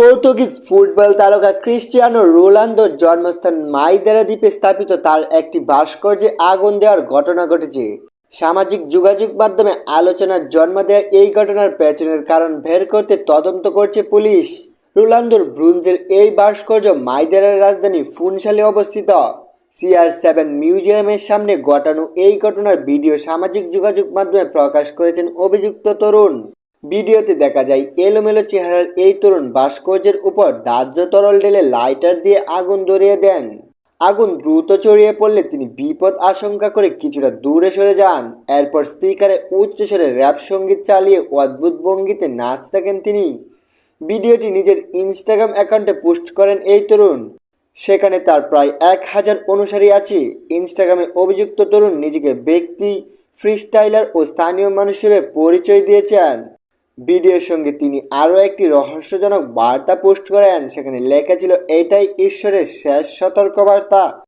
Portuguese football তারকা Cristiano রোনালদোর জন্মস্থান মাইদেরা দ্বীপে স্থাপিত তার একটি ভাস্কর্যে আগুন দেওয়ার ঘটনা ঘটেছে। সামাজিক যোগাযোগ মাধ্যমে আলোচনার জন্ম দেওয়া এই ঘটনার পেছনের কারণ বের করতে তদন্ত করছে পুলিশ। রোনালদোর ব্রুঞ্জের এই ভাস্কর্য মাইদেরার রাজধানী ফুনশালে অবস্থিত। সিআর সেভেন মিউজিয়ামের সামনে ঘটানো এই ঘটনার ভিডিও সামাজিক যোগাযোগ মাধ্যমে প্রকাশ করেছেন অভিযুক্ত তরুণ। ভিডিওতে দেখা যায় এলোমেলো চেহারার এই তরুণ ভাস্কর্যের উপর দাহ্য তরল ঢেলে লাইটার দিয়ে আগুন ধরিয়ে দেন। আগুন দ্রুত ছড়িয়ে পড়লে তিনি বিপদ আশঙ্কা করে কিছুটা দূরে সরে যান। এরপর স্পিকারে উচ্চস্বরে র্যাপ সংগীত চালিয়ে অদ্ভুত ভঙ্গিতে নাচ থাকেন তিনি। ভিডিওটি নিজের ইনস্টাগ্রাম অ্যাকাউন্টে পোস্ট করেন এই তরুণ। সেখানে তার প্রায় এক হাজার অনুসারী আছে। ইনস্টাগ্রামে অভিযুক্ত তরুণ নিজেকে ব্যক্তি, ফ্রিস্টাইলার ও স্থানীয় মানুষ হিসেবে পরিচয় দিয়েছেন। ভিডিওর সঙ্গে তিনি আরও একটি রহস্যজনক বার্তা পোস্ট করেন। সেখানে লেখা ছিল, এটাই ঈশ্বরের শেষ সতর্কবার্তা।